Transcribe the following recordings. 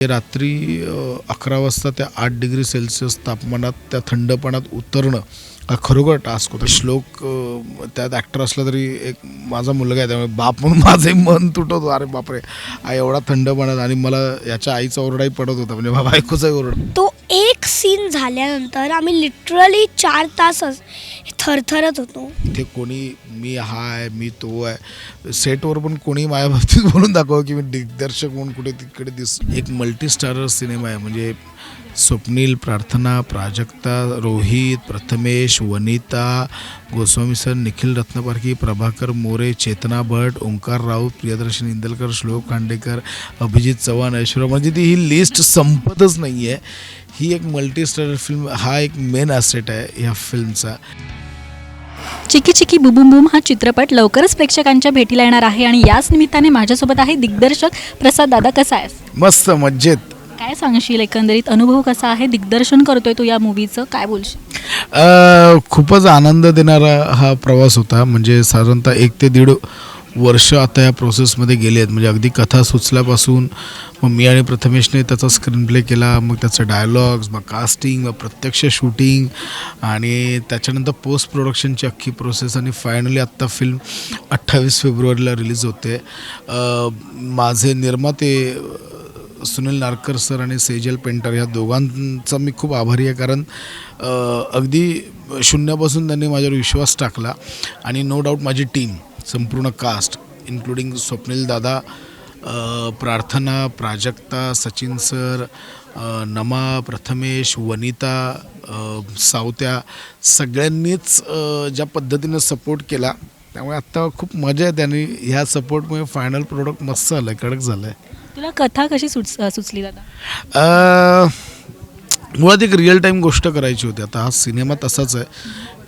रात्री अकरा वाजता त्या आठ डिग्री सेल्सिअस तापमानात त्या थंडपणात उतरणं हा खरोखर टास्क होता. श्लोक त्यात ॲक्टर असला तरी एक माझा मुलगा आहे त्यामुळे बाप म्हणून माझंही मन तुटत अरे बापरे आ एवढा थंडपणात आणि मला याच्या आईचा ओरडाही पडत होता. म्हणजे बाबा बायकोचाही ओरड तो एक सीन झाल्यानंतर आम्ही लिटरली चार तासच थरथरत होतो. इथे कोणी मी हा आहे मी तो आहे सेटवर पण कोणी माझ्या बाबतीत बोलून दाखव की मी दिग्दर्शक म्हणून कुठे तिकडे दिस. एक मल्टी स्टारर सिनेमा आहे म्हणजे स्वप्नील प्रार्थना प्राजक्ता रोहित प्रथमेश वनिता गोस्वामी सर निखिल रत्नपारखी प्रभाकर मोरे चेतना भट ओंकार राऊत प्रियदर्शन इंदलकर श्लोक खांडेकर अभिजित चव्हाण ऐश्वर्या म्हणजे ती ही लिस्ट संपतच नाही आहे ही एक मल्टी स्टारर फिल्म हा एक मेन ॲसेट आहे ह्या फिल्मचा चिकी चिकी बुबुम बुम हा चित्रपट लवकरच प्रेक्षकांच्या भेटीला येणार आहे आणि याच निमित्ताने माझ्यासोबत आहे दिग्दर्शक प्रसाद दादा. कसा आहेस? मस्त मज्जेत काय सांगशील एकंदरीत? अनुभव कसा आहे? दिग्दर्शन करतोय तू या मूवीचं काय बोलशील? अ, खूपच आनंद देणारा हा प्रवास होता. म्हणजे साधारणतः एक ते दीड वर्ष आता या प्रोसेसमध्ये गेले आहेत. म्हणजे अगदी कथा सुचल्यापासून मग मी आणि प्रथमेशने त्याचा स्क्रीन प्ले केला मग त्याचं डायलॉग्स मग कास्टिंग मग प्रत्यक्ष शूटिंग आणि त्याच्यानंतर पोस्ट प्रोडक्शनची अख्खी प्रोसेस आणि फायनली आत्ता फिल्म अठ्ठावीस फेब्रुवारीला रिलीज होते. माझे निर्माते सुनील नारकर सर आणि सेजल पेंटर ह्या दोघांचा मी खूप आभारी आहे कारण अगदी शून्यापासून त्यांनी माझ्यावर विश्वास टाकला आणि नो डाऊट माझी टीम संपूर्ण कास्ट इन्क्लुडिंग स्वप्नील दादा प्रार्थना प्राजक्ता सचिन सर नमा प्रथमेश वनिता सावत्या सगळ्यांनीच ज्या पद्धतीनं सपोर्ट केला त्यामुळे आत्ता खूप मजा येते आणि ह्या सपोर्टमुळे फायनल प्रोडक्ट मस्त झालं आहे कडक झालं आहे तुला कथा कशी सुच सुचली दादा? अ, मुळात एक रिअल टाईम गोष्ट करायची होती. आता हा सिनेमा तसाच आहे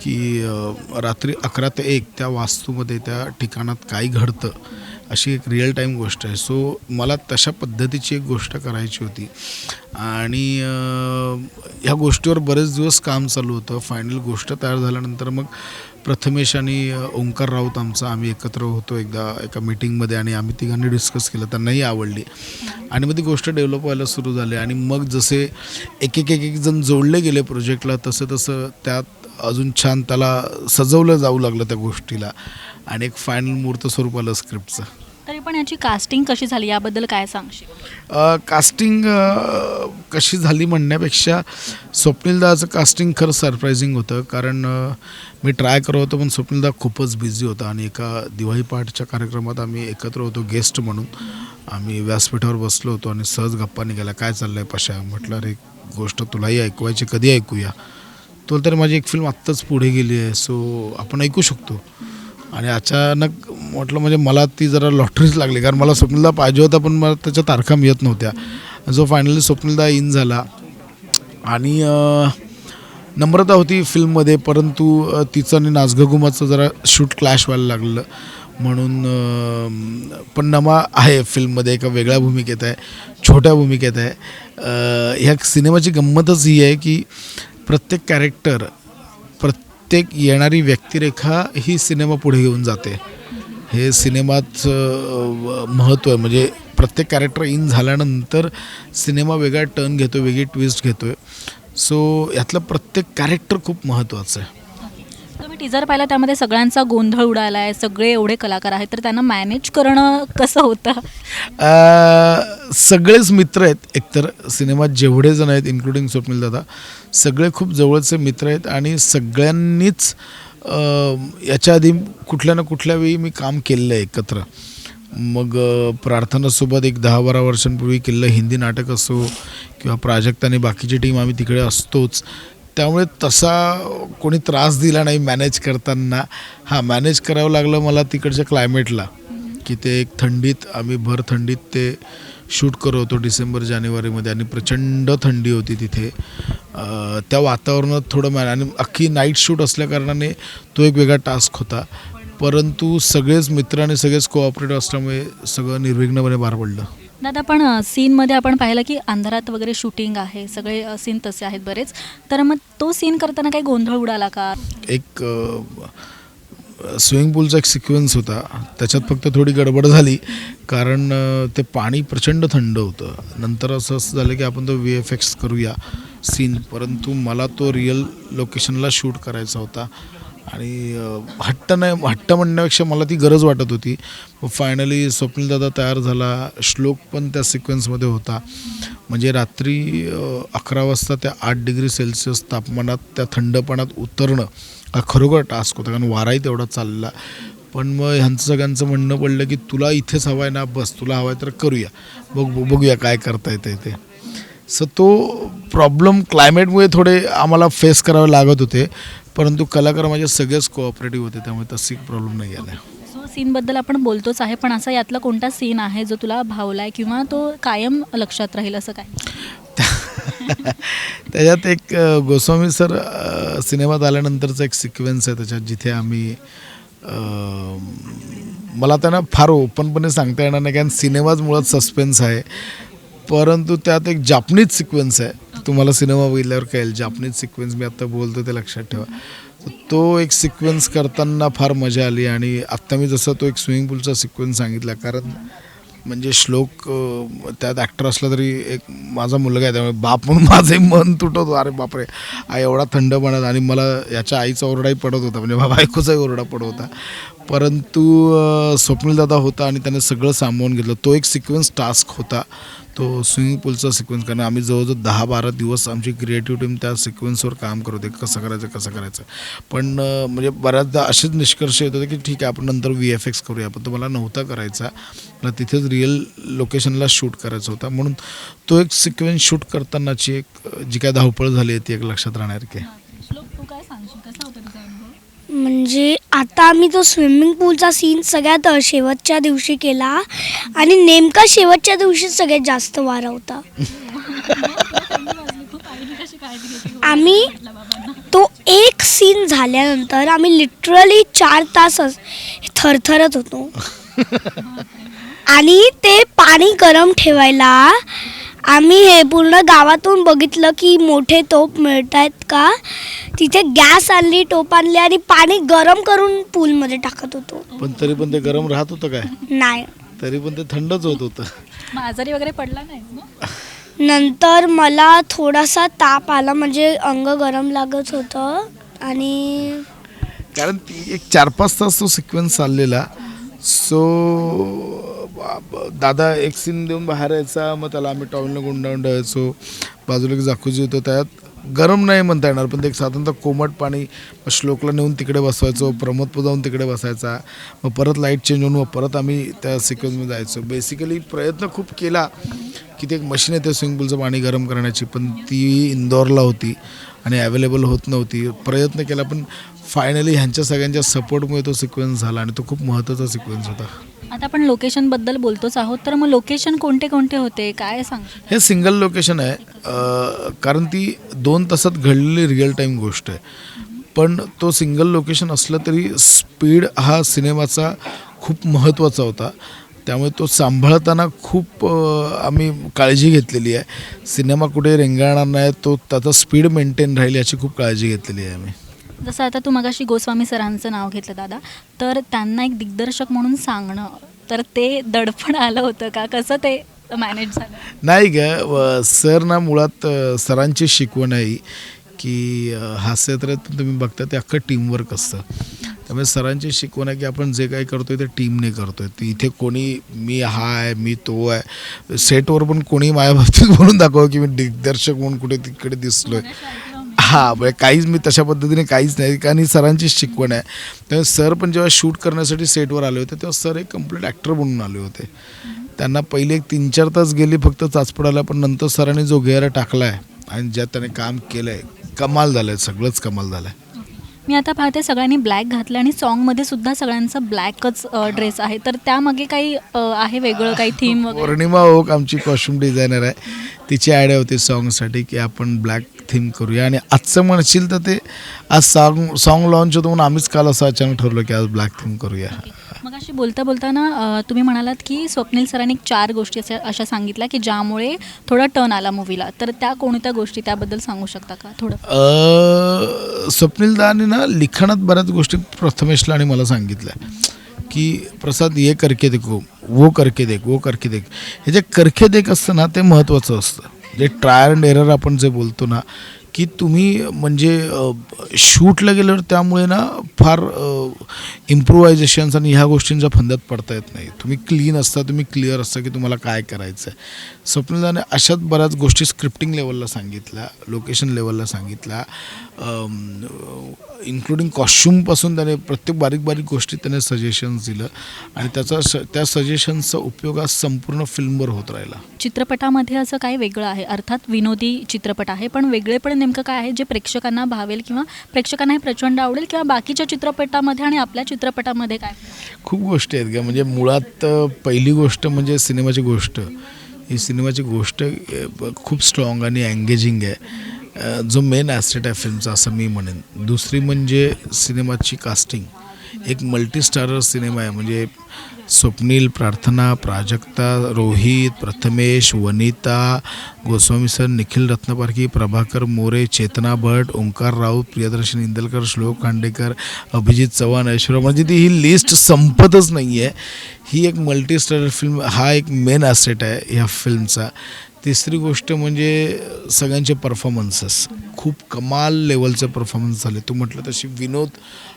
की अ, रात्री अकरा ते एक त्या वास्तूमध्ये त्या ठिकाणात काय घडतं. अशी एक रिअल टाईम गोष्ट आहे. सो मला तशा पद्धतीची एक गोष्ट करायची होती. आणि ह्या गोष्टीवर बरेच दिवस काम चालू होतं. फायनल गोष्ट तयार झाल्यानंतर मग प्रथमेश आणि ओंकार राऊत आमचा आम्ही एकत्र होतो एकदा एका मीटिंगमध्ये आणि आम्ही तिघांनी डिस्कस केलं. त्यांनाही आवडली. आणि मग ती गोष्ट डेव्हलप व्हायला सुरू झाली. आणि मग जसे एक एक एक एक जण जोडले गेले प्रोजेक्टला तसं तसं त्यात अजून छान त्याला सजवलं जाऊ लागलं त्या गोष्टीला. आणि एक फायनल मूर्त स्वरूप आलं स्क्रिप्टचं तरी पण याची कास्टिंग कशी झाली? याबद्दल काय सांगशील? अ, कास्टिंग अ, कशी झाली म्हणण्यापेक्षा स्वप्नीलदाचं कास्टिंग खरं सरप्रायझिंग होतं. कारण अ, मी ट्राय करत होतो पण स्वप्नीलदा खूपच बिझी होता आणि एका दिवाळी पहाटच्या कार्यक्रमात आम्ही एकत्र होतो गेस्ट म्हणून. आम्ही व्यासपीठावर बसलो होतो आणि सहज गप्पा निघाल्या. काय चाललं आहे पशा? म्हटलं अरे गोष्ट तुलाही ऐकवायची कधी ऐकूया? तो तर माझी एक फिल्म आत्ताच पुढे गेली आहे सो आपण ऐकू शकतो. आणि अचानक म्हटलं म्हणजे मला ती जरा लॉटरीच लागली कारण मला स्वप्नीलदा पाहिजे होता पण मला त्याच्या तारखा मिळत नव्हत्या. जो फायनली स्वप्नीलदा इन झाला. आणि नम्रता होती फिल्ममध्ये परंतु तिचं आणि नाचगगुमाचं जरा शूट क्लॅश व्हायला लागलं. म्हणून पण नमा आहे फिल्ममध्ये एका वेगळ्या भूमिकेत आहे छोट्या भूमिकेत आहे. ह्या सिनेमाची गंमतच ही आहे की प्रत्येक कॅरेक्टर प्रत्येक प्रत्येक येणारी व्यक्तिरेखा ही सिनेमा पुढे घेऊन जाते. हे सिनेमाचं महत्त्व आहे. म्हणजे प्रत्येक कॅरेक्टर इन झाल्यानंतर सिनेमा वेगळा टर्न घेतो वेगळी ट्विस्ट घेतो आहे सो यातलं प्रत्येक कॅरेक्टर खूप महत्त्वाचं आहे. टीजर पाहिला त्यामध्ये सगळ्यांचा गोंधळ उडाला आहे सगळे एवढे कलाकार आहेत तर त्यांना मॅनेज करणं कसं होतं? सगळेच मित्र आहेत एकतर. सिनेमात जेवढे जण आहेत इन्क्लुडिंग स्वप्नील दादा सगळे खूप जवळचे मित्र आहेत आणि सगळ्यांनीच याच्या आधी कुठल्या ना कुठल्या वेळी मी काम केलेलं आहे एकत्र. मग प्रार्थनासोबत एक दहा बारा वर्षांपूर्वी केलेलं हिंदी नाटक असो किंवा प्राजक्ताने आणि बाकीची टीम आम्ही तिकडे असतोच त्यामुळे तसा कोणी त्रास दिला नाही मॅनेज करताना. हां मॅनेज करावं लागलं मला तिकडच्या क्लायमेटला की ते एक थंडीत आम्ही भर थंडीत ते शूट करत होतो डिसेंबर जानेवारीमध्ये आणि प्रचंड थंडी होती तिथे. त्या वातावरणात थोडं मॅ आणि अख्खी नाईट शूट असल्याकारणाने तो एक वेगळा टास्क होता. परंतु सगळेच मित्र आणि सगळेच कोऑपरेटिव्ह असल्यामुळे सगळं निर्विघ्नपणे पार पडलं. दादा पण सीनमध्ये आपण पाहिलं की अंधारात वगैरे शूटिंग आहे सगळे सीन तसे आहेत बरेच. तर मग तो सीन करताना काही गोंधळ उडाला का? एक स्विमिंग पूलचा एक सिक्वेन्स होता. त्याच्यात फक्त थोडी गडबड झाली कारण ते पाणी प्रचंड थंड होतं. नंतर असं असं झालं की आपण तो वी एफ एक्स करूया सीन. परंतु मला तो रिअल लोकेशनला शूट करायचा होता. आणि हट्ट नाही हट्ट म्हणण्यापेक्षा मला ती गरज वाटत होती. फायनली स्वप्नील दादा तयार झाला. श्लोक पण त्या सिक्वेन्समध्ये होता. म्हणजे रात्री अकरा वाजता त्या आठ डिग्री सेल्सिअस तापमानात त्या थंडपणात उतरणं हा खरोखर टास्क होता. कारण वाराही तेवढा चालला. पण मग ह्यांचं सगळ्यांचं म्हणणं पडलं की तुला इथेच हवं आहे ना बस तुला हवं आहे तर करूया. बघ बघूया काय करता येतं ते. सो तो प्रॉब्लेम क्लायमेटमुळे थोडे आम्हाला फेस करावे लागत होते. परंतु कलाकार माझे सगळेच कोऑपरेटिव्ह होते त्यामुळे तशी प्रॉब्लेम नाही आला. सो सीनबद्दल आपण बोलतोच आहे पण असा यातला कोणता सीन आहे जो तुला भावलाय किंवा तो कायम लक्षात राहील असं काय? त्याच्यात एक गोस्वामी सर सिनेमात आल्यानंतरचा एक सिक्वेन्स आहे त्याच्यात जिथे आम्ही मला त्यांना फार ओपनपणे सांगता येणार नाही कारण सिनेमाच मुळात सस्पेन्स आहे. परंतु त्यात एक जापनीज सिक्वेन्स आहे. तुम्हाला सिनेमा बघितल्यावर कळेल. जापनीज सिक्वेन्स मी आत्ता बोलतो ते लक्षात ठेवा. तो एक सिक्वेन्स करताना फार मजा आली आणि आत्ता मी जसं तो एक स्विमिंग पूलचा सिक्वेन्स सांगितला कारण म्हणजे श्लोक त्यात ॲक्टर असला तरी एक माझा मुलगा आहे त्यामुळे बाप म्हणून माझंही मन तुटत अरे बापरे आई एवढा थंड पडत आणि मला याच्या आईचा ओरडाही पडत होता. म्हणजे बा- बायकोचाही ओरडा पडत होता. परंतु स्वप्नील दादा होता आणि त्याने सगळं सामावून घेतलं. तो एक सिक्वेन्स टास्क होता. तो स्विमिंग पूलचा सिक्वेन्स कारण आम्ही जवळजवळ दहा बारा दिवस आमची क्रिएटिव्ह टीम त्या सिक्वेन्सवर काम करत होते कसं करायचं कसं करायचं. पण म्हणजे बऱ्याचदा असेच निष्कर्ष येत होते की ठीक आहे आपण नंतर व्ही एफ एक्स करूया. पण तो मला नव्हता करायचा. मला तिथेच रिअल लोकेशनला शूट करायचा होता. म्हणून तो एक सिक्वेन्स शूट करतानाची एक जी काय धावपळ झाली आहे ती एक लक्षात राहणार की श्लोक तू काय सांगशील कसा होता तुझा अनुभव म्हणजे आता आम्ही तो स्विमिंग पूलचा सीन सगळ्यात शेवटच्या दिवशी केला आणि नेमका शेवटच्या दिवशी सगळ्यात जास्त वारा होता. आम्ही तो एक सीन झाल्यानंतर आम्ही लिटरली चार तासच थरथरत होतो. आणि ते पाणी गरम ठेवायला आम्ही हे पूर्ण गावातून बघितलं की मोठे टोप मिळत आहेत का? तिथे गॅस आणली टोप आणली आणि पाणी गरम करून पूलमध्ये टाकत होतो. पण तरी पण ते गरम राहत होतं काय? नाही. तरी पण ते थंडच होत होतं. मग आजारी वगैरे पडला नाही नंतर मला थोडासा ताप आला म्हणजे अंग गरम लागत होतं आणि कारण ती एक चार पाच तास तो सिक्वेन्स चाललेला. सो दादा एक सीन देऊन बाहेर यायचा मग त्याला आम्ही टॉवेलनं गुंडाळून ठेवायचो. बाजूला एक जाकुजी होतो त्यात गरम नाही म्हणता येणार पण ते एक साधारणतः कोमट पाणी मग श्लोकला नेऊन तिकडे बसवायचो प्रमोद जाऊन तिकडे बसायचा. मग परत लाइट चेंज होऊन मग परत आम्ही त्या सिक्वेन्समध्ये जायचो. बेसिकली प्रयत्न खूप केला की ते एक मशीन येते स्विमिंग पूलचं पाणी गरम करण्याची पण ती इंदोरला होती आणि अवेलेबल होत नव्हती. प्रयत्न केला पण फायनली ह्यांच्या सगळ्यांच्या सपोर्टमुळे तो सिक्वेन्स झाला आणि तो खूप महत्त्वाचा सिक्वेन्स होता. आता आपण लोकेशनबद्दल बोलतोच आहोत तर मग लोकेशन कोणते कोणते होते? काय सांग? हे सिंगल लोकेशन आहे. कारण ती दोन तासात घडलेली रिअल टाईम गोष्ट आहे. पण तो सिंगल लोकेशन असलं तरी स्पीड हा सिनेमाचा खूप महत्त्वाचा होता. त्यामुळे तो सांभाळताना खूप आम्ही काळजी घेतलेली आहे. सिनेमा कुठे रेंगाळणार नाही तो त्याचा स्पीड मेंटेन राहील याची खूप काळजी घेतलेली आहे आम्ही. जसं आता तू मगाशी गोस्वामी सरांचं नाव घेतलं दादा तर त्यांना एक दिग्दर्शक म्हणून सांगणं तर ते दडपण आलं होतं का? कसं ते मॅनेज झालं? नाही ग सर ना मुळात सरांची शिकवण आहे की पण तुम्ही बघता ते अख्खं टीमवर्क असतं. त्यामुळे सरांची शिकवण आहे की आपण जे काही करतोय ते टीमने करतोय. ती इथे कोणी मी हा आहे मी तो आहे सेटवर पण कोणी माझ्या बाबतीत बोलून दाखव की मी दिग्दर्शक म्हणून कुठे तिकडे दिसलोय. हां म्हणजे काहीच मी तशा पद्धतीने काहीच नाही कारण ही सरांची शिकवण आहे. त्यामुळे सर पण जेव्हा शूट करण्यासाठी सेटवर आले होते तेव्हा सर एक कंप्लीट ॲक्टर बनून आले होते. त्यांना पहिले एक तीन चार तास गेली फक्त चाचपडायला पण नंतर सरांनी जो घेरा टाकला आहे आणि ज्यात त्याने काम केलं आहे कमाल झालं आहे सगळंच कमाल झालं आहे मी आता पाहते सगळ्यांनी ब्लॅक घातलं आणि सॉन्गमध्ये सुद्धा सगळ्यांचा ब्लॅकच ड्रेस आहे. तर त्यामागे काही आहे वेगळं काही थीम वगैरे? पौर्णिमा ओक आमची कॉस्ट्युम डिझायनर आहे. तिची आयडिया होती सॉन्गसाठी की आपण ब्लॅक थीम करूया. आणि आजचं म्हणशील तर ते आज सॉन्ग सॉन्ग लॉन्च होतं म्हणून आम्हीच काल असं अचानक ठरलो की आज ब्लॅक थीम करूया. अशी बोलता बोलताना तुम्ही म्हणालात की स्वप्नील सरांनी चार गोष्टी अशा अशा सांगितल्या की ज्यामुळे थोडा टर्न आला मूवीला. तर त्या कोणत्या गोष्टी त्याबद्दल सांगू शकता का थोडं? स्वप्नील दाने ना लिखाणात बऱ्याच गोष्टी प्रथमेशला आणि मला सांगितल्या. की प्रसाद ये करके देखो वो करके देख वो करके देख. हे जे करके देख असतं ना ते महत्त्वाचं असतं. जे ट्राय अँड एरर आपण जे बोलतो ना की तुम्ही म्हणजे शूटला गेल्यावर त्यामुळे ना फार इम्प्रुव्हायझेशन्स आणि ह्या गोष्टींच्या फंद्यात पडता येत नाही. तुम्ही क्लीन असता तुम्ही क्लिअर असता की तुम्हाला काय करायचं आहे स्वप्नदाने अशाच बऱ्याच गोष्टी स्क्रिप्टिंग लेवलला सांगितल्या लोकेशन लेवलला सांगितल्या. इन्क्लुडिंग कॉस्ट्युमपासून त्याने प्रत्येक बारीक बारीक गोष्टी त्याने सजेशन्स दिलं आणि त्याचा स त्या सजेशन्सचा उपयोग आज संपूर्ण फिल्मवर होत राहिला. चित्रपटामध्ये असं काय वेगळं आहे. अर्थात विनोदी चित्रपट आहे पण वेगळेपण नेमकं काय आहे जे प्रेक्षकांना भावेल किंवा प्रेक्षकांना हे प्रचंड आवडेल किंवा बाकीच्या चित्रपटामध्ये आणि आपल्या चित्रपटामध्ये काय? खूप गोष्टी आहेत का म्हणजे मुळात पहिली गोष्ट म्हणजे सिनेमाची गोष्ट. ही सिनेमाची गोष्ट खूप स्ट्रॉंग आणि एंगेजिंग आहे. जो मेन ॲसेट आहे फिल्मचा असं मी म्हणेन. दुसरी म्हणजे सिनेमाची कास्टिंग एक मल्टीस्टारर सिनेमा आहे. म्हणजे स्वप्नील प्रार्थना प्राजक्ता रोहित प्रथमेश वनिता गोस्वामी सर निखिल रत्नपारखी प्रभाकर मोरे चेतना भट ओंकार राऊत प्रियदर्शन इंदलकर श्लोक खांडेकर अभिजित चव्हाण ऐश्वर्या म्हणजे ती ही लिस्ट संपतच नाही आहे ही एक मल्टीस्टारर फिल्म हा एक मेन ॲसेट आहे ह्या फिल्मचा तिसरी गोष्ट म्हणजे सगळ्यांचे परफॉर्मन्सेस खूप कमाल लेवलचे परफॉर्मन्स झाले. तू म्हटलं तशी विनोद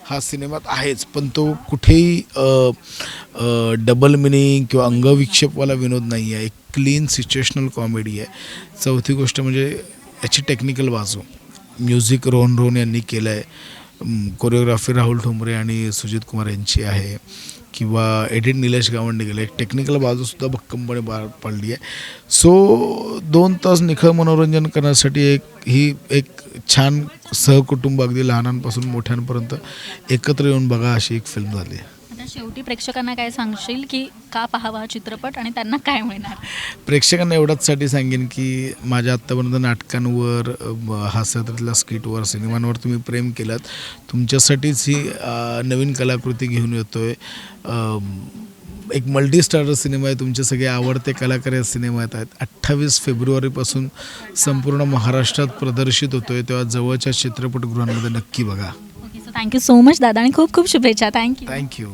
हा सिनेमात आहेच पण तो कुठेही डबल मिनिंग किंवा अंगविक्षेपवाला विनोद नाही आहे. एक क्लीन सिच्युएशनल कॉमेडी आहे. चौथी गोष्ट म्हणजे याची टेक्निकल बाजू. म्युझिक रोहन रोहन यांनी केलं आहे कोरिओग्राफी राहुल ठोंबरे आणि सुजित कुमार यांची आहे. किंवा एडिट निलेश गावंडे गेले. एक टेक्निकल बाजूसुद्धा भक्कमपणे पार पडली आहे. सो दोन तास निखळ मनोरंजन करण्यासाठी एक ही एक छान सहकुटुंब अगदी लहानांपासून मोठ्यांपर्यंत एकत्र येऊन बघा अशी एक फिल्म झाली आहे. शेवटी प्रेक्षकांना काय सांगशील की का पाहावा हा चित्रपट आणि त्यांना काय मिळणार? प्रेक्षकांना एवढंच सांगेन की माझ्या आत्तापर्यंत नाटकांवर अ, हास्यातल्या स्किटवर सिनेमांवर तुम्ही प्रेम केलात. तुमच्यासाठीच ही अ, नवीन कलाकृती घेऊन येतो आहे एक मल्टीस्टारर सिनेमा आहे. तुमचे सगळे आवडते कलाकार या सिनेमात आहेत. अठ्ठावीस फेब्रुवारीपासून संपूर्ण महाराष्ट्रात प्रदर्शित होतो आहे तेव्हा जवळच्या चित्रपटगृहांमध्ये नक्की बघा. Okay so thank you so much दादा आणि खूप खूप शुभेच्छा. Thank you thank you